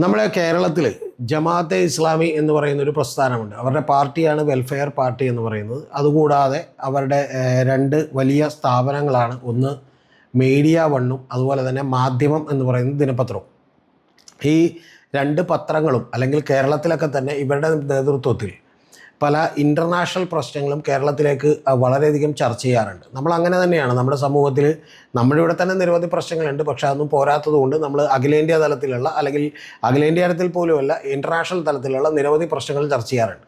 നമ്മുടെ കേരളത്തിൽ ജമാഅത്തെ ഇസ്ലാമി എന്ന് പറയുന്ന ഒരു പ്രസ്ഥാനമുണ്ട്. അവരുടെ പാർട്ടിയാണ് വെൽഫെയർ പാർട്ടി എന്ന് പറയുന്നത്. അതുകൂടാതെ അവരുടെ രണ്ട് വലിയ സ്ഥാപനങ്ങളാണ്. ഒന്ന് മീഡിയ വണ്ണും അതുപോലെ തന്നെ മാധ്യമം എന്ന് പറയുന്ന ദിനപത്രവും. ഈ രണ്ട് പത്രങ്ങളും അല്ലെങ്കിൽ കേരളത്തിലൊക്കെ തന്നെ ഇവരുടെ നേതൃത്വത്തിൽ പല ഇന്റർനാഷണൽ പ്രശ്നങ്ങളും കേരളത്തിലേക്ക് വളരെയധികം ചർച്ച ചെയ്യാറുണ്ട്. നമ്മൾ അങ്ങനെ തന്നെയാണ്. നമ്മുടെ സമൂഹത്തിൽ നമ്മുടെ ഇവിടെ തന്നെ നിരവധി പ്രശ്നങ്ങളുണ്ട്. പക്ഷേ അതൊന്നും പോരാത്തതുകൊണ്ട് നമ്മൾ അഖിലേന്ത്യാ തലത്തിലുള്ള അല്ലെങ്കിൽ അഖിലേന്ത്യാ തലത്തിൽ പോലുമല്ല ഇന്റർനാഷണൽ തലത്തിലുള്ള നിരവധി പ്രശ്നങ്ങൾ ചർച്ച ചെയ്യാറുണ്ട്.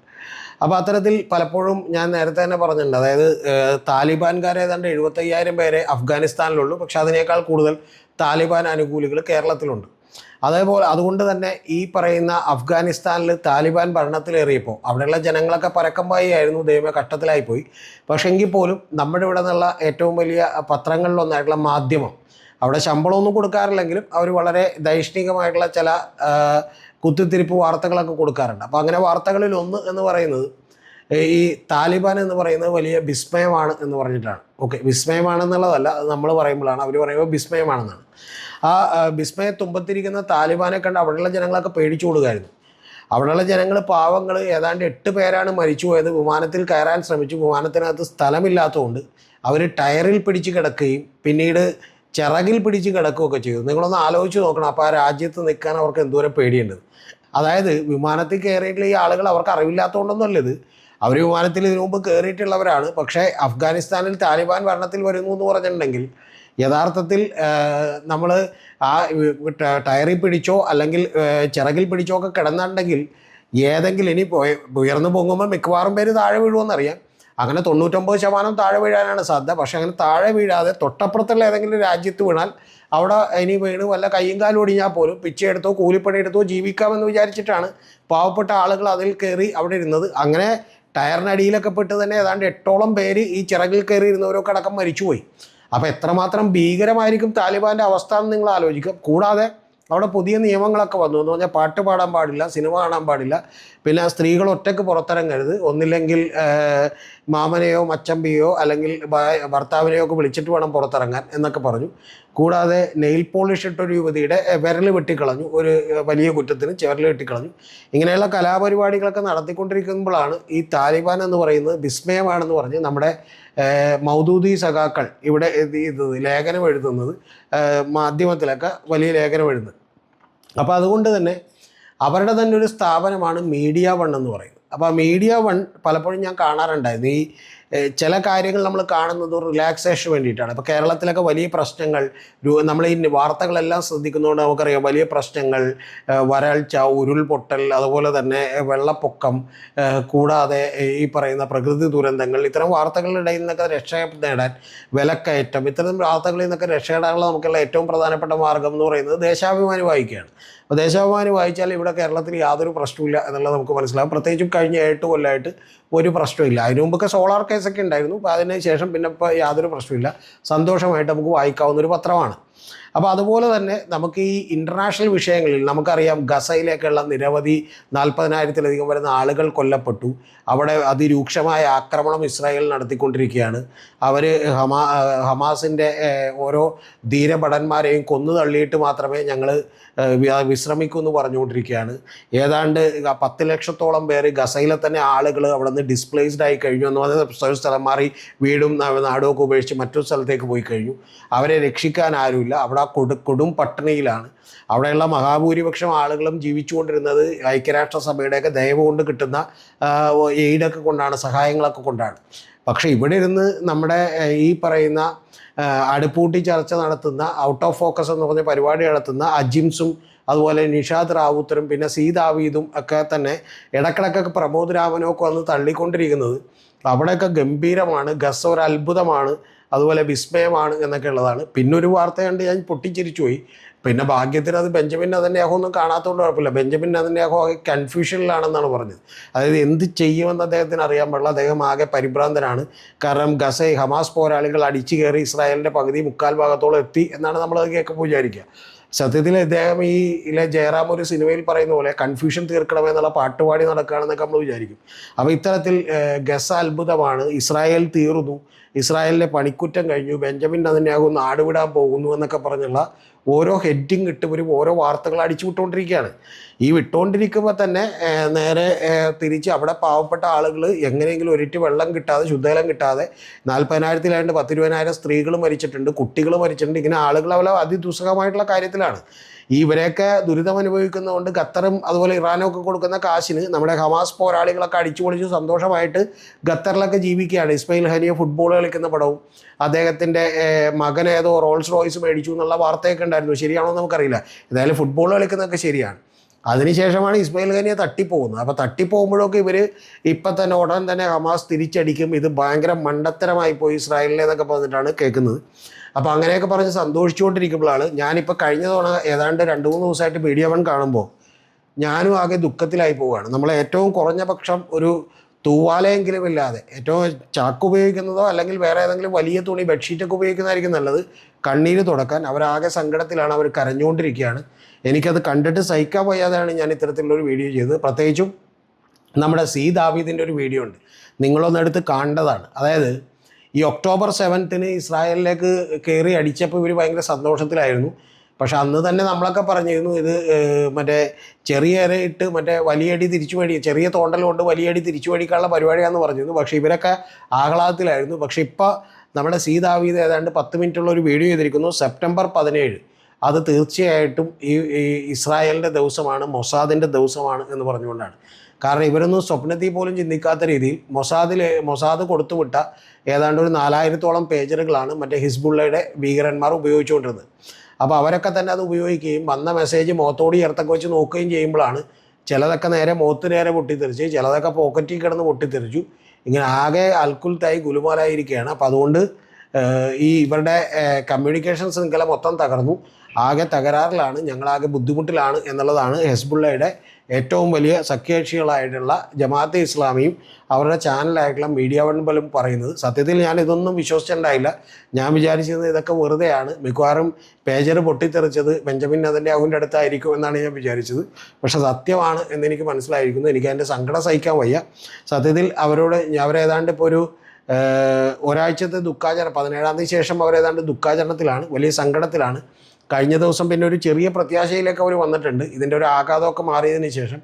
അപ്പോൾ അത്തരത്തിൽ പലപ്പോഴും ഞാൻ നേരത്തെ തന്നെ പറഞ്ഞിട്ടുണ്ട്. അതായത് താലിബാൻകാർ ഏതാണ്ട് എഴുപത്തയ്യായിരം പേരെ അഫ്ഗാനിസ്ഥാനിലുള്ളൂ. പക്ഷേ അതിനേക്കാൾ കൂടുതൽ താലിബാൻ അനുകൂലികൾ കേരളത്തിലുണ്ട്. അതേപോലെ അതുകൊണ്ട് തന്നെ ഈ പറയുന്ന അഫ്ഗാനിസ്ഥാനിൽ താലിബാൻ ഭരണത്തിലേറിയപ്പോൾ അവിടെയുള്ള ജനങ്ങളൊക്കെ പരക്കമ്പായി ആയിരുന്നു ദൈവമേ കഷ്ടത്തിലായിപ്പോയി. പക്ഷേ എങ്കിൽ പോലും നമ്മുടെ ഇവിടെ നിന്നുള്ള ഏറ്റവും വലിയ പത്രങ്ങളിലൊന്നായിട്ടുള്ള മാധ്യമം അവിടെ ശമ്പളമൊന്നും കൊടുക്കാറില്ലെങ്കിലും അവർ വളരെ ദൈഷ്ണികമായിട്ടുള്ള ചില കുത്തിത്തിരിപ്പ് വാർത്തകളൊക്കെ കൊടുക്കാറുണ്ട്. അപ്പോൾ അങ്ങനെ വാർത്തകളിൽ ഒന്ന് എന്ന് പറയുന്നത് ഈ താലിബാൻ എന്ന് പറയുന്നത് വലിയ വിസ്മയമാണ് എന്ന് പറഞ്ഞിട്ടാണ്. ഓക്കെ വിസ്മയമാണെന്നുള്ളതല്ല അത് നമ്മൾ പറയുമ്പോഴാണ്. അവർ പറയുമ്പോൾ വിസ്മയമാണെന്നാണ്. ആ വിസ്മയ തുമ്പത്തിരിക്കുന്ന താലിബാനെ കണ്ട് അവിടെയുള്ള ജനങ്ങളൊക്കെ പേടിച്ചു കൊടുക്കായിരുന്നു അവിടെയുള്ള ജനങ്ങൾ പാവങ്ങൾ ഏതാണ്ട് എട്ട് പേരാണ് മരിച്ചു പോയത്. വിമാനത്തിൽ കയറാൻ ശ്രമിച്ചു. വിമാനത്തിനകത്ത് സ്ഥലമില്ലാത്തതുകൊണ്ട് അവർ ടയറിൽ പിടിച്ച് കിടക്കുകയും പിന്നീട് ചിറകിൽ പിടിച്ച് കിടക്കുകയൊക്കെ ചെയ്തു. നിങ്ങളൊന്ന് ആലോചിച്ച് നോക്കണം. അപ്പോൾ ആ രാജ്യത്ത് നിൽക്കാൻ അവർക്ക് എന്തോരം പേടിയുണ്ട്. അതായത് വിമാനത്തിൽ കയറിയിട്ടുള്ള ഈ ആളുകൾ അവർക്ക് അറിവില്ലാത്തതുകൊണ്ടൊന്നുമല്ല ഇത്. അവർ വിമാനത്തിൽ ഇതിനു മുമ്പ് കയറിയിട്ടുള്ളവരാണ്. പക്ഷേ അഫ്ഗാനിസ്ഥാനിൽ താലിബാൻ ഭരണത്തിൽ വരുന്നു എന്ന് പറഞ്ഞിട്ടുണ്ടെങ്കിൽ യഥാർത്ഥത്തിൽ നമ്മൾ ആ ടയറിൽ പിടിച്ചോ അല്ലെങ്കിൽ ചിറകിൽ പിടിച്ചോ ഒക്കെ കിടന്നുണ്ടെങ്കിൽ ഏതെങ്കിലും ഇനി ഉയർന്നു പൊങ്ങുമ്പോൾ മിക്കവാറും പേര് താഴെ വീഴുമെന്നറിയാം അങ്ങനെ തൊണ്ണൂറ്റൊമ്പത് ശതമാനം താഴെ വീഴാനാണ് സാധ്യത. പക്ഷേ അങ്ങനെ താഴെ വീഴാതെ തൊട്ടപ്പുറത്തുള്ള ഏതെങ്കിലും രാജ്യത്ത് വീണാൽ അവിടെ ഇനി വീണ് വല്ല കയ്യും കാലും ഒടിഞ്ഞാൽ പോലും പിച്ചയെടുത്തോ കൂലിപ്പണിയെടുത്തോ ജീവിക്കാമെന്ന് വിചാരിച്ചിട്ടാണ് പാവപ്പെട്ട ആളുകൾ അതിൽ കയറി അവിടെ ഇരുന്നത്. അങ്ങനെ ടയറിനടിയിലൊക്കെ പെട്ട് തന്നെ ഏതാണ്ട് എട്ടോളം പേര് ഈ ചിറകിൽ കയറി ഇരുന്നവരൊക്കെ അടക്കം മരിച്ചുപോയി. അപ്പോൾ എത്രമാത്രം ഭീകരമായിരിക്കും താലിബാന്റെ അവസ്ഥ എന്ന് നിങ്ങൾ ആലോചിക്കുക. കൂടാതെ അവിടെ പുതിയ നിയമങ്ങളൊക്കെ വന്നു. എന്ന് പറഞ്ഞാൽ പാട്ട് പാടാൻ പാടില്ല സിനിമ കാണാൻ പാടില്ല. പിന്നെ സ്ത്രീകൾ ഒറ്റയ്ക്ക് പുറത്തിറങ്ങരുത്. ഒന്നില്ലെങ്കിൽ മാമനെയോ മച്ചമ്പിയോ അല്ലെങ്കിൽ ഭർത്താവിനെയോ ഒക്കെ വിളിച്ചിട്ട് വേണം പുറത്തിറങ്ങാൻ എന്നൊക്കെ പറഞ്ഞു. കൂടാതെ നെയിൽ പോളിഷ് ഇട്ടൊരു യുവതിയുടെ വിരൽ വെട്ടിക്കളഞ്ഞു. ഒരു വലിയ കുറ്റത്തിന് ചിരൽ വെട്ടിക്കളഞ്ഞു. ഇങ്ങനെയുള്ള കലാപരിപാടികളൊക്കെ നടത്തിക്കൊണ്ടിരിക്കുമ്പോഴാണ് ഈ താലിബാൻ എന്ന് പറയുന്നത് വിസ്മയമാണെന്ന് പറഞ്ഞ് നമ്മുടെ മൗദൂദി സഖാക്കൾ ഇവിടെ എഴുതുന്നത് ലേഖനം എഴുതുന്നത് മാധ്യമത്തിലൊക്കെ വലിയ ലേഖനം എഴുതുന്നത്. അപ്പോൾ അതുകൊണ്ട് തന്നെ അവരുടെ തന്നെ ഒരു സ്ഥാപനമാണ് മീഡിയ വൺ എന്ന് പറയുന്നത്. അപ്പോൾ ആ മീഡിയ വൺ പലപ്പോഴും ഞാൻ കാണാറുണ്ടായിരുന്നു. ഈ ചില കാര്യങ്ങൾ നമ്മൾ കാണുന്നത് റിലാക്സേഷൻ വേണ്ടിയിട്ടാണ്. ഇപ്പോൾ കേരളത്തിലൊക്കെ വലിയ പ്രശ്നങ്ങൾ നമ്മൾ ഈ വാർത്തകളെല്ലാം ശ്രദ്ധിക്കുന്നതുകൊണ്ട് നമുക്കറിയാം വലിയ പ്രശ്നങ്ങൾ വരൾച്ച ഉരുൾപൊട്ടൽ അതുപോലെ തന്നെ വെള്ളപ്പൊക്കം കൂടാതെ ഈ പറയുന്ന പ്രകൃതി ദുരന്തങ്ങൾ ഇത്തരം വാർത്തകളുടെ ഇടയിൽ നിന്നൊക്കെ രക്ഷ നേടാൻ വിലക്കയറ്റം ഇത്തരം വാർത്തകളിൽ നിന്നൊക്കെ രക്ഷ നേടാനുള്ള നമുക്കുള്ള ഏറ്റവും പ്രധാനപ്പെട്ട മാർഗം എന്ന് പറയുന്നത് ദേശാഭിമാനി വായിക്കുകയാണ്. അപ്പോൾ ദേശാഭിമാനി വായിച്ചാൽ ഇവിടെ കേരളത്തിൽ യാതൊരു പ്രശ്നമില്ല എന്നുള്ളത് നമുക്ക് മനസ്സിലാകും പ്രത്യേകിച്ചും കഴിഞ്ഞ എട്ട് കൊല്ലമായിട്ട് ഒരു പ്രശ്നമില്ല അതിനു മുമ്പൊക്കെ സോളാർ കേസൊക്കെ ഉണ്ടായിരുന്നു. അപ്പോൾ അതിന് ശേഷം പിന്നെ ഇപ്പോൾ യാതൊരു പ്രശ്നമില്ല സന്തോഷമായിട്ട് നമുക്ക് വായിക്കാവുന്ന ഒരു പത്രമാണ്. അപ്പോൾ അതുപോലെ തന്നെ നമുക്ക് ഈ ഇന്റർനാഷണൽ വിഷയങ്ങളിൽ നമുക്കറിയാം ഗസയിലേക്കുള്ള നിരവധി നാൽപ്പതിനായിരത്തിലധികം വരുന്ന ആളുകൾ കൊല്ലപ്പെട്ടു. അവിടെ അതിരൂക്ഷമായ ആക്രമണം ഇസ്രായേൽ നടത്തിക്കൊണ്ടിരിക്കുകയാണ്. അവർ ഹമാ ഹമാസിന്റെ ഓരോ ധീരഭടന്മാരെയും കൊന്നു തള്ളിയിട്ട് മാത്രമേ ഞങ്ങൾ വിശ്രമിക്കൂ എന്ന് പറഞ്ഞുകൊണ്ടിരിക്കുകയാണ്. ഏതാണ്ട് പത്ത് ലക്ഷത്തോളം പേര് ഗസയിലെ തന്നെ ആളുകൾ അവിടെ നിന്ന് ഡിസ്പ്ലേസ്ഡ് ആയി കഴിഞ്ഞു. എന്ന് പറഞ്ഞാൽ സ്ഥലം മാറി വീടും നാടും ഒക്കെ ഉപേക്ഷിച്ച് മറ്റൊരു സ്ഥലത്തേക്ക് പോയി കഴിഞ്ഞു. അവരെ രക്ഷിക്കാൻ ആരുമില്ല. അവിടെ ആ കൊടു കൊടും പട്ടിണിയിലാണ്. അവിടെയുള്ള മഹാഭൂരിപക്ഷം ആളുകളും ജീവിച്ചുകൊണ്ടിരുന്നത് ഐക്യരാഷ്ട്രസഭയുടെയൊക്കെ ദയവ് കൊണ്ട് കിട്ടുന്ന എയ്ഡൊക്കെ കൊണ്ടാണ് സഹായങ്ങളൊക്കെ കൊണ്ടാണ്. പക്ഷേ ഇവിടെ ഇരുന്ന് നമ്മുടെ ഈ പറയുന്ന അടുപ്പൂട്ടി ചർച്ച നടത്തുന്ന ഔട്ട് ഓഫ് ഫോക്കസ് എന്ന് പറഞ്ഞ പരിപാടി നടത്തുന്ന അജിംസും അതുപോലെ നിഷാദ് റാവുത്തറും പിന്നെ സീതാവീതും ഒക്കെ തന്നെ ഇടക്കിടക്കൊക്കെ പ്രമോദ് രാമനൊക്കെ വന്ന് തള്ളിക്കൊണ്ടിരിക്കുന്നത്. അവിടെയൊക്കെ ഗംഭീരമാണ് ഗസ് ഒരു അത്ഭുതമാണ് അതുപോലെ വിസ്മയമാണ് എന്നൊക്കെ ഉള്ളതാണ്. പിന്നെ ഒരു വാർത്ത കണ്ട് ഞാൻ പൊട്ടിച്ചിരിച്ചു പോയി. പിന്നെ ഭാഗ്യത്തിന് അത് ബെഞ്ചമിൻ നെതന്യാഹു ഒന്നും കാണാത്തതുകൊണ്ട് കുഴപ്പമില്ല. ബെഞ്ചമിൻ നെതന്യാഹു ആകെ കൺഫ്യൂഷനിലാണെന്നാണ് പറഞ്ഞത്. അതായത് എന്ത് ചെയ്യുമെന്ന് അദ്ദേഹത്തിന് അറിയാൻ പാടില്ല. അദ്ദേഹം ആകെ പരിഭ്രാന്തനാണ്. കാരണം ഗസൈ ഹമാസ് പോരാളികൾ അടിച്ചു കയറി ഇസ്രായേലിന്റെ പകുതി മുക്കാൽ ഭാഗത്തോളം എത്തി എന്നാണ് നമ്മളത് കേൾക്കുമ്പോൾ വിചാരിക്കുക. സത്യത്തിൽ അദ്ദേഹം ഈ ഇലെ ജയറാം ഒരു സിനിമയിൽ പറയുന്ന പോലെ കൺഫ്യൂഷൻ തീർക്കണമെന്നുള്ള പാട്ടുപാടി നടക്കുകയാണെന്നൊക്കെ നമ്മൾ വിചാരിക്കും. അപ്പോൾ ഇത്തരത്തിൽ ഗസ അത്ഭുതമാണ്. ഇസ്രായേൽ തീർന്നു. ഇസ്രായേലിലെ പണിക്കുറ്റം കഴിഞ്ഞു. ബെഞ്ചമിൻ നെതന്യാഹു നാടുവിടാൻ പോകുന്നു എന്നൊക്കെ പറഞ്ഞുള്ള ഓരോ ഹെഡിങ് ഇട്ട് ഇവർ ഓരോ വാർത്തകൾ അടിച്ചു വിട്ടുകൊണ്ടിരിക്കുകയാണ്. ഈ വിട്ടുകൊണ്ടിരിക്കുമ്പോൾ തന്നെ നേരെ തിരിച്ച് അവിടെ പാവപ്പെട്ട ആളുകൾ എങ്ങനെയെങ്കിലും ഒരിറ്റ് വെള്ളം കിട്ടാതെ ശുദ്ധജലം കിട്ടാതെ നാൽപ്പതിനായിരത്തിലായിട്ട് പത്തിരുപതിനായിരം സ്ത്രീകൾ മരിച്ചിട്ടുണ്ട് കുട്ടികൾ മരിച്ചിട്ടുണ്ട്. ഇങ്ങനെ ആളുകൾ അവരെ അതിദുസ്സഹമായിട്ടുള്ള കാര്യത്തിലാണ് ഈ ഇവരെയൊക്കെ ദുരിതം അനുഭവിക്കുന്നതുകൊണ്ട് ഖത്തറും അതുപോലെ ഇറാനും ഒക്കെ കൊടുക്കുന്ന കാശിന് നമ്മുടെ ഹമാസ് പോരാളികളൊക്കെ അടിച്ചു പൊളിച്ച് സന്തോഷമായിട്ട് ഖത്തറിലൊക്കെ ജീവിക്കുകയാണ്. ഇസ്മയിൽ ഹനിയ ഫുട്ബോൾ കളിക്കുന്ന പടവും അദ്ദേഹത്തിന്റെ മകൻ ഏതോ റോൾസ് റോയ്സ് മേടിച്ചു എന്നുള്ള വാർത്തയൊക്കെ ഉണ്ടായിരുന്നു. ശരിയാണോ നമുക്കറിയില്ല. ഏതായാലും ഫുട്ബോൾ കളിക്കുന്നതൊക്കെ ശരിയാണ്. അതിനുശേഷമാണ് ഇസ്മയിൽ ഖനിയെ തട്ടിപ്പോകുന്നത്. അപ്പോൾ തട്ടിപ്പോകുമ്പോഴൊക്കെ ഇവർ ഇപ്പം തന്നെ ഉടൻ തന്നെ ഹമാസ് തിരിച്ചടിക്കും. ഇത് ഭയങ്കര മണ്ടത്തരമായി പോയി ഇസ്രായേലിനെ എന്നൊക്കെ പറഞ്ഞിട്ടാണ് കേൾക്കുന്നത്. അപ്പോൾ അങ്ങനെയൊക്കെ പറഞ്ഞ് സന്തോഷിച്ചുകൊണ്ടിരിക്കുമ്പോഴാണ് ഞാനിപ്പോൾ കഴിഞ്ഞ തവണ ഏതാണ്ട് രണ്ട് മൂന്ന് ദിവസമായിട്ട് മീഡിയ വൺ കാണുമ്പോൾ ഞാനും ആകെ ദുഃഖത്തിലായി പോവുകയാണ്. നമ്മൾ ഏറ്റവും കുറഞ്ഞ പക്ഷം ഒരു തൂവാലയെങ്കിലും ഇല്ലാതെ ഏറ്റവും ചാക്ക് ഉപയോഗിക്കുന്നതോ അല്ലെങ്കിൽ വേറെ ഏതെങ്കിലും വലിയ തുണി ബെഡ്ഷീറ്റൊക്കെ ഉപയോഗിക്കുന്നതായിരിക്കും നല്ലത്. കണ്ണീര് തുടക്കാൻ അവരാകെ സങ്കടത്തിലാണ് അവർ കരഞ്ഞുകൊണ്ടിരിക്കുകയാണ്. എനിക്കത് കണ്ടിട്ട് സഹിക്കാൻ വയ്യാതെയാണ് ഞാൻ ഇത്തരത്തിലുള്ളൊരു വീഡിയോ ചെയ്തത്. പ്രത്യേകിച്ചും നമ്മുടെ സി ദാവീദിന്റെ ഒരു വീഡിയോ ഉണ്ട്. നിങ്ങളൊന്നെടുത്ത് കാണേണ്ടതാണ്. അതായത് ഈ ഒക്ടോബർ സെവൻത്തിന് ഇസ്രായേലിലേക്ക് കയറി അടിച്ചപ്പോൾ ഇവർ ഭയങ്കര സന്തോഷത്തിലായിരുന്നു. പക്ഷെ അന്ന് തന്നെ നമ്മളൊക്കെ പറഞ്ഞിരുന്നു ഇത് മറ്റേ ചെറിയ ഇട്ട് മറ്റേ വലിയടി തിരിച്ചു മേടി ചെറിയ തോണ്ടൽ കൊണ്ട് വലിയടി തിരിച്ചു മേടിക്കാനുള്ള പരിപാടിയാണെന്ന് പറഞ്ഞിരുന്നു. പക്ഷേ ഇവരൊക്കെ ആഹ്ലാദത്തിലായിരുന്നു. പക്ഷെ ഇപ്പോൾ നമ്മുടെ സീതാവീത് ഏതാണ്ട് പത്ത് മിനിറ്റുള്ള ഒരു വീഡിയോ ചെയ്തിരിക്കുന്നു സെപ്റ്റംബർ പതിനേഴ്. അത് തീർച്ചയായിട്ടും ഈ ഇസ്രായേലിന്റെ ദിവസമാണ് മൊസാദിന്റെ ദിവസമാണ് എന്ന് പറഞ്ഞുകൊണ്ടാണ്. കാരണം ഇവരൊന്നും സ്വപ്നത്തിൽ പോലും ചിന്തിക്കാത്ത രീതിയിൽ മൊസാദിൽ മൊസാദ് കൊടുത്തുവിട്ട ഏതാണ്ട് ഒരു നാലായിരത്തോളം പേജറുകളാണ് മറ്റേ ഹിസ്ബുള്ളയുടെ ഭീകരന്മാർ ഉപയോഗിച്ചുകൊണ്ടിരുന്നത്. അപ്പോൾ അവരൊക്കെ തന്നെ അത് ഉപയോഗിക്കുകയും വന്ന മെസ്സേജ് മുഖത്തോട് ചേർത്തൊക്കെ വെച്ച് നോക്കുകയും ചെയ്യുമ്പോഴാണ് ചിലതൊക്കെ നേരെ മുഖത്ത് നേരെ പൊട്ടിത്തെറിച്ച് ചിലതൊക്കെ പോക്കറ്റിൽ കിടന്ന് പൊട്ടിത്തെറിച്ചു. ഇങ്ങനെ ആകെ അൽക്കുൽത്തായി ഗുലുമാലായിരിക്കുകയാണ്. അപ്പോൾ അതുകൊണ്ട് ഈ ഇവരുടെ കമ്മ്യൂണിക്കേഷൻ ശൃംഖല മൊത്തം തകർന്നു. ആകെ തകരാറിലാണ് ഞങ്ങളാകെ ബുദ്ധിമുട്ടിലാണ് എന്നുള്ളതാണ് ഹെസ്ബുള്ളയുടെ ഏറ്റവും വലിയ സഖ്യകക്ഷികളായിട്ടുള്ള ജമാഅത്തെ ഇസ്ലാമിയും അവരുടെ ചാനലായിട്ടുള്ള മീഡിയ വൺ പോലും പറയുന്നത്. സത്യത്തിൽ ഞാൻ ഇതൊന്നും വിശ്വസിച്ചിട്ടുണ്ടായില്ല. ഞാൻ വിചാരിച്ചത് ഇതൊക്കെ വെറുതെയാണ്. മിക്കവാറും പേജർ പൊട്ടിത്തെറിച്ചത് ബെഞ്ചമിൻ അതിന്റെ അവന്റെ അടുത്തായിരിക്കും എന്നാണ് ഞാൻ വിചാരിച്ചത്. പക്ഷെ സത്യമാണ് എന്നെനിക്ക് മനസ്സിലായിരിക്കുന്നു. എനിക്ക് അതിന്റെ സങ്കടം സഹിക്കാൻ വയ്യ. സത്യത്തിൽ അവരോട് അവരേതാണ്ട് ഇപ്പോൾ ഒരു ഒരാഴ്ചത്തെ ദുഃഖാചരണം പതിനേഴാം തീയതി ശേഷം അവരേതാണ്ട് ദുഃഖാചരണത്തിലാണ് വലിയ സങ്കടത്തിലാണ്. കഴിഞ്ഞ ദിവസം പിന്നെ ഒരു ചെറിയ പ്രത്യാശയിലേക്ക് അവർ വന്നിട്ടുണ്ട്. ഇതിന്റെ ഒരു ആഘാതമൊക്കെ മാറിയതിന് ശേഷം.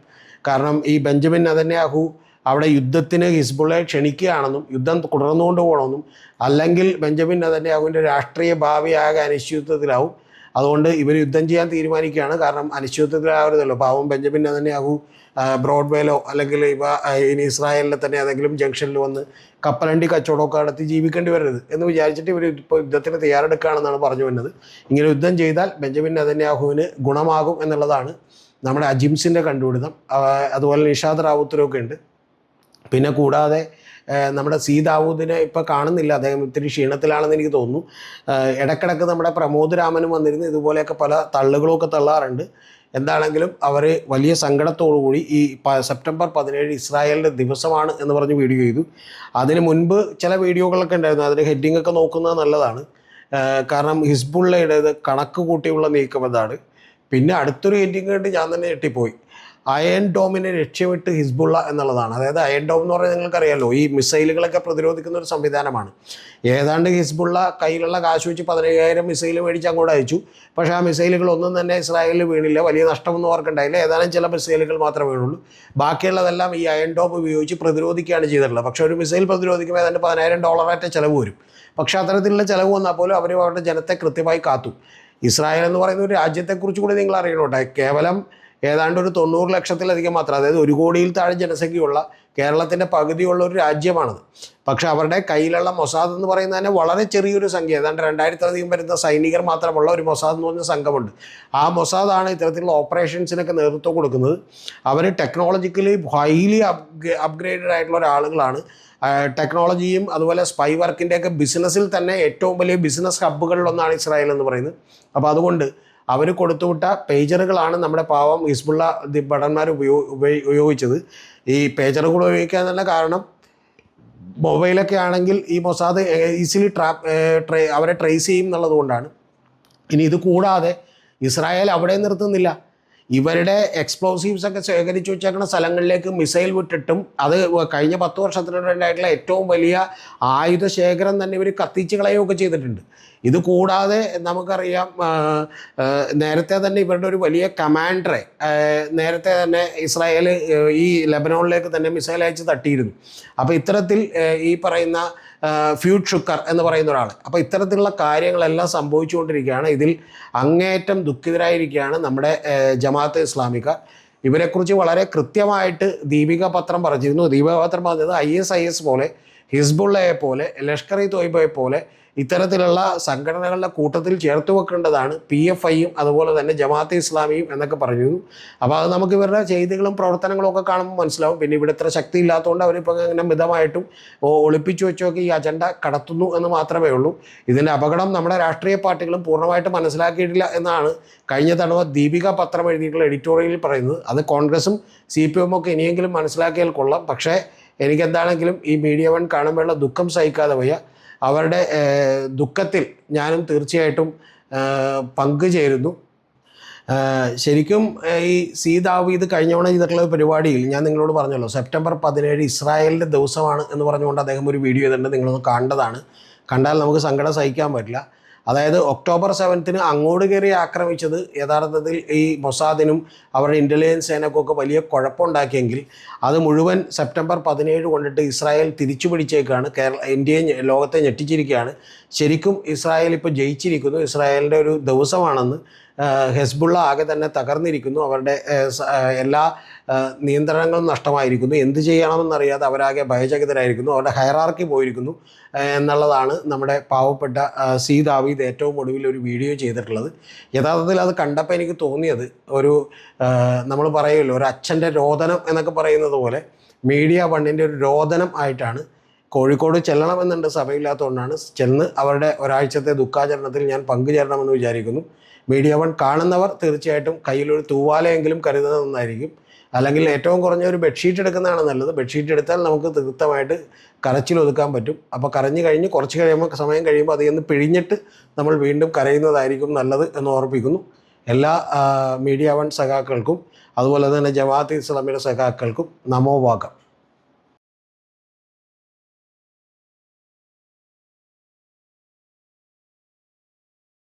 കാരണം ഈ ബെഞ്ചമിൻ നതന്യാഹു അവിടെ യുദ്ധത്തിന് ഹിസ്ബുള്ളയെ ക്ഷണിക്കുകയാണെന്നും യുദ്ധം തുടർന്നുകൊണ്ട് പോകണമെന്നും അല്ലെങ്കിൽ ബെഞ്ചമിൻ നതന്യാഹുവിന്റെ രാഷ്ട്രീയ ഭാവി ആകെ അനിശ്ചിതത്വത്തിലാവും. അതുകൊണ്ട് ഇവർ യുദ്ധം ചെയ്യാൻ തീരുമാനിക്കുകയാണ്. കാരണം അനിശ്ചിതത്വത്തിലാവരുതല്ലോ. പാവം ബെഞ്ചമിൻ തന്നെയാകൂ ബ്രോഡ്വേയിലോ അല്ലെങ്കിൽ ഇവ ഇനി ഇസ്രായേലിലെ തന്നെ ഏതെങ്കിലും ജംഗ്ഷനിൽ വന്ന് കപ്പലണ്ടി കച്ചവടമൊക്കെ നടത്തി ജീവിക്കേണ്ടി വരരുത് എന്ന് വിചാരിച്ചിട്ട് ഇവർ ഇപ്പോൾ യുദ്ധത്തിന് തയ്യാറെടുക്കുകയാണെന്നാണ് പറഞ്ഞു വന്നത് ഇങ്ങനെ യുദ്ധം ചെയ്താൽ ബെഞ്ചമിൻ അതന്യാഹുവിന് ഗുണമാകും എന്നുള്ളതാണ് നമ്മുടെ അജിംസിന്റെ കണ്ടുപിടുത്തം. അതുപോലെ നിഷാദ് റാവുത്തരൊക്കെ ഉണ്ട്. പിന്നെ കൂടാതെ നമ്മുടെ സി ദാവൂദിനെ ഇപ്പോൾ കാണുന്നില്ല. അദ്ദേഹം ഇത്തിരി ക്ഷീണത്തിലാണെന്ന് എനിക്ക് തോന്നുന്നു. ഇടക്കിടക്ക് നമ്മുടെ പ്രമോദ് രാമനും വന്നിരുന്നു. ഇതുപോലെയൊക്കെ പല തള്ളുകളൊക്കെ തള്ളാറുണ്ട്. എന്താണെങ്കിലും അവർ വലിയ സങ്കടത്തോടുകൂടി ഈ സെപ്റ്റംബർ പതിനേഴ് ഇസ്രായേലിന്റെ ദിവസമാണ് എന്ന് പറഞ്ഞ് വീഡിയോ ചെയ്തു. അതിന് മുൻപ് ചില വീഡിയോകളൊക്കെ ഉണ്ടായിരുന്നു. അതിന്റെ ഹെഡിങ് ഒക്കെ നോക്കുന്നത് നല്ലതാണ്. കാരണം ഹിസ്ബുള്ളയുടേത് കണക്ക് കൂട്ടിയുള്ള നീക്കം അതാണ്. പിന്നെ അടുത്തൊരു ഹെഡിങ് കണ്ട് ഞാൻ തന്നെ ഞെട്ടിപ്പോയി. അയൺ ഡോമിനെ ലക്ഷ്യമിട്ട് ഹിസ്ബുള്ള എന്നുള്ളതാണ്. അതായത് അയൺ ഡോം എന്ന് പറഞ്ഞാൽ നിങ്ങൾക്കറിയാലോ ഈ മിസൈലുകളൊക്കെ പ്രതിരോധിക്കുന്ന ഒരു സംവിധാനമാണ്. ഏതാണ്ട് ഹിസ്ബുള്ള കയ്യിലുള്ള കാശ് വെച്ച് പതിനയ്യായിരം മിസൈൽ മേടിച്ച് അങ്ങോട്ട് അയച്ചു. പക്ഷേ ആ മിസൈലുകൾ ഒന്നും തന്നെ ഇസ്രായേലിൽ വീണില്ല. വലിയ നഷ്ടമൊന്നും അവർക്കുണ്ടായില്ല ഏതാനും ചില മിസൈലുകൾ മാത്രമേ വീണുള്ളൂ. ബാക്കിയുള്ളതെല്ലാം ഈ അയൺ ഡോം ഉപയോഗിച്ച് പ്രതിരോധിക്കുകയാണ് ചെയ്തിട്ടുള്ളത്. പക്ഷേ ഒരു മിസൈൽ പ്രതിരോധിക്കുമ്പോൾ ഏതാണ്ട് പതിനായിരം ഡോളറായിട്ട് ചിലവ് വരും. പക്ഷേ അത്തരത്തിലുള്ള ചിലവ് വന്നാൽ പോലും അവർ അവരുടെ ജനത്തെ കൃത്യമായി കാത്തു. ഇസ്രായേൽ എന്ന് പറയുന്ന ഒരു രാജ്യത്തെക്കുറിച്ച് കൂടി നിങ്ങൾ അറിയണോട്ടെ കേവലം ഏതാണ്ട് ഒരു തൊണ്ണൂറ് ലക്ഷത്തിലധികം മാത്രം അതായത് ഒരു കോടിയിൽ താഴെ ജനസംഖ്യയുള്ള കേരളത്തിന്റെ പകുതിയുള്ള ഒരു രാജ്യമാണത്. പക്ഷെ അവരുടെ കയ്യിലുള്ള മൊസാദ് എന്ന് പറയുന്നത് തന്നെ വളരെ ചെറിയൊരു സംഖ്യ. ഏതാണ്ട് രണ്ടായിരത്തിലധികം വരുന്ന സൈനികർ മാത്രമുള്ള ഒരു മൊസാദ് എന്ന് പറഞ്ഞ സംഘമുണ്ട്. ആ മൊസാദാണ് ഇത്തരത്തിലുള്ള ഓപ്പറേഷൻസിനൊക്കെ നേതൃത്വം കൊടുക്കുന്നത്. അവർ ടെക്നോളജിക്കലി ഹൈലി അപ് അപ്ഗ്രേഡഡ് ആയിട്ടുള്ള ഒരാളുകളാണ്. ടെക്നോളജിയും അതുപോലെ സ്പൈ വർക്കിന്റെയൊക്കെ ബിസിനസ്സിൽ തന്നെ ഏറ്റവും വലിയ ബിസിനസ് ഹബ്ബുകളിലൊന്നാണ് ഇസ്രായേൽ എന്ന് പറയുന്നത്. അപ്പോൾ അതുകൊണ്ട് അവർ കൊടുത്തുവിട്ട പേജറുകളാണ് നമ്മുടെ പാവം ഹിസ്ബുള്ള ഭടന്മാർ ഉപയോ ഉപയോ- ഉപയോഗിച്ചത്. ഈ പേജറുകൾ ഉപയോഗിക്കാൻ എന്നുള്ള കാരണം മൊബൈലൊക്കെ ആണെങ്കിൽ ഈ മൊസാദ് ഈസിലി ട്രേ അവരെ ട്രേസ് ചെയ്യും എന്നുള്ളത് കൊണ്ടാണ്. ഇനി ഇത് കൂടാതെ ഇസ്രായേൽ അവിടെ നിർത്തുന്നില്ല. ഇവരുടെ എക്സ്പ്ലോസീവ്സ് ഒക്കെ ശേഖരിച്ചു വെച്ചേക്കുന്ന സ്ഥലങ്ങളിലേക്ക് മിസൈൽ വിട്ടിട്ടും അത് കഴിഞ്ഞ പത്ത് വർഷത്തിനുള്ള ഏറ്റവും വലിയ ആയുധ ശേഖരം തന്നെ ഇവർ കത്തിച്ച് കളയുകയൊക്കെ ചെയ്തിട്ടുണ്ട്. ഇത് കൂടാതെ നമുക്കറിയാം നേരത്തെ തന്നെ ഇവരുടെ ഒരു വലിയ കമാൻഡറെ നേരത്തെ തന്നെ ഇസ്രായേൽ ഈ ലെബനോണിലേക്ക് തന്നെ മിസൈൽ അയച്ച് തട്ടിയിരുന്നു. അപ്പോൾ ഇത്തരത്തിൽ ഈ പറയുന്ന ഫ്യൂഡ് ഷുക്കർ എന്ന് പറയുന്ന ഒരാൾ അപ്പോൾ ഇത്തരത്തിലുള്ള കാര്യങ്ങളെല്ലാം സംഭവിച്ചുകൊണ്ടിരിക്കുകയാണ്. ഇതിൽ അങ്ങേയറ്റം ദുഃഖിതരായിരിക്കുകയാണ് നമ്മുടെ ജമാഅത്ത് ഇസ്ലാമിക. ഇവരെക്കുറിച്ച് വളരെ കൃത്യമായിട്ട് ദീപിക പത്രം പറഞ്ഞിരുന്നു. ദീപിക പത്രം പറഞ്ഞത് ഐ എസ് ഐ എസ് പോലെ ഹിസ്ബുള്ളയെ പോലെ ലഷ്കർ ഇ തോയ്ബയെ പോലെ ഇത്തരത്തിലുള്ള സംഘടനകളുടെ കൂട്ടത്തിൽ ചേർത്ത് വെക്കേണ്ടതാണ് പി എഫ് ഐയും അതുപോലെ തന്നെ ജമാഅത്തെ ഇസ്ലാമിയും എന്നൊക്കെ പറഞ്ഞു. അപ്പോൾ അത് നമുക്ക് ഇവരുടെ ചെയ്തികളും പ്രവർത്തനങ്ങളും ഒക്കെ കാണുമ്പോൾ മനസ്സിലാവും. പിന്നെ ഇവിടെ ഇത്ര ശക്തി ഇല്ലാത്തതുകൊണ്ട് അവരിപ്പോൾ ഇങ്ങനെ മിതമായിട്ടും ഒളിപ്പിച്ചു വെച്ചൊക്കെ ഈ അജണ്ട കടത്തുന്നു എന്ന് മാത്രമേ ഉള്ളൂ. ഇതിന്റെ അപകടം നമ്മുടെ രാഷ്ട്രീയ പാർട്ടികളും പൂർണമായിട്ട് മനസ്സിലാക്കിയിട്ടില്ല എന്നാണ് കഴിഞ്ഞ തവണ ദീപിക പത്രം എഴുതിയിട്ടുള്ള എഡിറ്റോറിയലിൽ പറയുന്നത്. അത് കോൺഗ്രസും സി പി എമ്മും ഒക്കെ ഇനിയെങ്കിലും മനസ്സിലാക്കിയാൽ കൊള്ളാം. പക്ഷേ എനിക്കെന്താണെങ്കിലും ഈ മീഡിയ വൺ കാണുമ്പോഴുള്ള ദുഃഖം സഹിക്കാതെ വയ്യ. അവരുടെ ദുഃഖത്തിൽ ഞാനും തീർച്ചയായിട്ടും പങ്കുചേരുന്നു. ശരിക്കും ഈ സീതാവ് ഇത് കഴിഞ്ഞവണ ചെയ്തിട്ടുള്ള ഒരു പരിപാടിയിൽ ഞാൻ നിങ്ങളോട് പറഞ്ഞല്ലോ സെപ്റ്റംബർ പതിനേഴ് ഇസ്രായേലിന്റെ ദിവസമാണ് എന്ന് പറഞ്ഞുകൊണ്ട് അദ്ദേഹം ഒരു വീഡിയോ ചെയ്തിട്ടുണ്ട് നിങ്ങളൊന്ന് കണ്ടതാണ്. കണ്ടാൽ നമുക്ക് സങ്കടം സഹിക്കാൻ പറ്റില്ല. അതായത് ഒക്ടോബർ സെവൻത്തിന് അങ്ങോട്ട് കയറി ആക്രമിച്ചത് യഥാർത്ഥത്തിൽ ഈ മൊസാദിനും അവരുടെ ഇന്റലിജൻസ് സേനക്കൊക്കെ വലിയ കുഴപ്പമുണ്ടാക്കിയെങ്കിൽ അത് മുഴുവൻ സെപ്റ്റംബർ പതിനേഴ് കൊണ്ടിട്ട് ഇസ്രായേൽ തിരിച്ചു പിടിച്ചേക്കാണ് കേരള ഇന്ത്യയെ ലോകത്തെ ഞെട്ടിച്ചിരിക്കുകയാണ്. ശരിക്കും ഇസ്രായേൽ ഇപ്പോൾ ജയിച്ചിരിക്കുന്നു. ഇസ്രായേലിന്റെ ഒരു ദിവസമാണെന്ന് ഹെസ്ബുള്ള ആകെ തന്നെ തകർന്നിരിക്കുന്നു. അവരുടെ എല്ലാ നിയന്ത്രണങ്ങളും നഷ്ടമായിരിക്കുന്നു. എന്ത് ചെയ്യണമെന്നറിയാതെ അവരാകെ ഭയചകിതരായിരിക്കുന്നു. അവരുടെ ഹയറാർക്കി പോയിരിക്കുന്നു എന്നുള്ളതാണ് നമ്മുടെ പാവപ്പെട്ട സി ദാവീദ് ഏറ്റവും ഒടുവിൽ ഒരു വീഡിയോ ചെയ്തിട്ടുള്ളത്. യഥാർത്ഥത്തിൽ അത് കണ്ടപ്പോൾ എനിക്ക് തോന്നിയത് ഒരു നമ്മൾ പറയുമല്ലോ ഒരു അച്ഛന്റെ രോദനം എന്നൊക്കെ പറയുന്നത് പോലെ മീഡിയ വണ്ണിന്റെ ഒരു രോദനം ആയിട്ടാണ് കോഴിക്കോട് ചെല്ലണമെന്നുണ്ട് സഭയില്ലാത്തതുകൊണ്ടാണ് ചെന്ന് അവരുടെ ഒരാഴ്ചത്തെ ദുഃഖാചരണത്തിൽ ഞാൻ പങ്കുചേരണമെന്ന് വിചാരിക്കുന്നു. മീഡിയ വൺ കാണുന്നവർ തീർച്ചയായിട്ടും കയ്യിലൊരു തൂവാലയെങ്കിലും കരുതുന്നത് നന്നായിരിക്കും. അല്ലെങ്കിൽ ഏറ്റവും കുറഞ്ഞ ഒരു ബെഡ്ഷീറ്റ് എടുക്കുന്നതാണ് നല്ലത്. ബെഡ്ഷീറ്റ് എടുത്താൽ നമുക്ക് തീർത്ഥമായിട്ട് കരച്ചിൽ ഒതുക്കാൻ പറ്റും. അപ്പോൾ കരഞ്ഞു കഴിഞ്ഞ് കുറച്ച് കഴിയുമ്പോൾ സമയം കഴിയുമ്പോൾ അതിൽ നിന്ന് പിഴിഞ്ഞിട്ട് നമ്മൾ വീണ്ടും കരയുന്നതായിരിക്കും നല്ലത് എന്ന് ഓർപ്പിക്കുന്നു. എല്ലാ മീഡിയ വൺ സഖാക്കൾക്കും അതുപോലെ തന്നെ ജമാഅത്ത് ഇസ്ലാമിയുടെ സഖാക്കൾക്കും നമോവാകം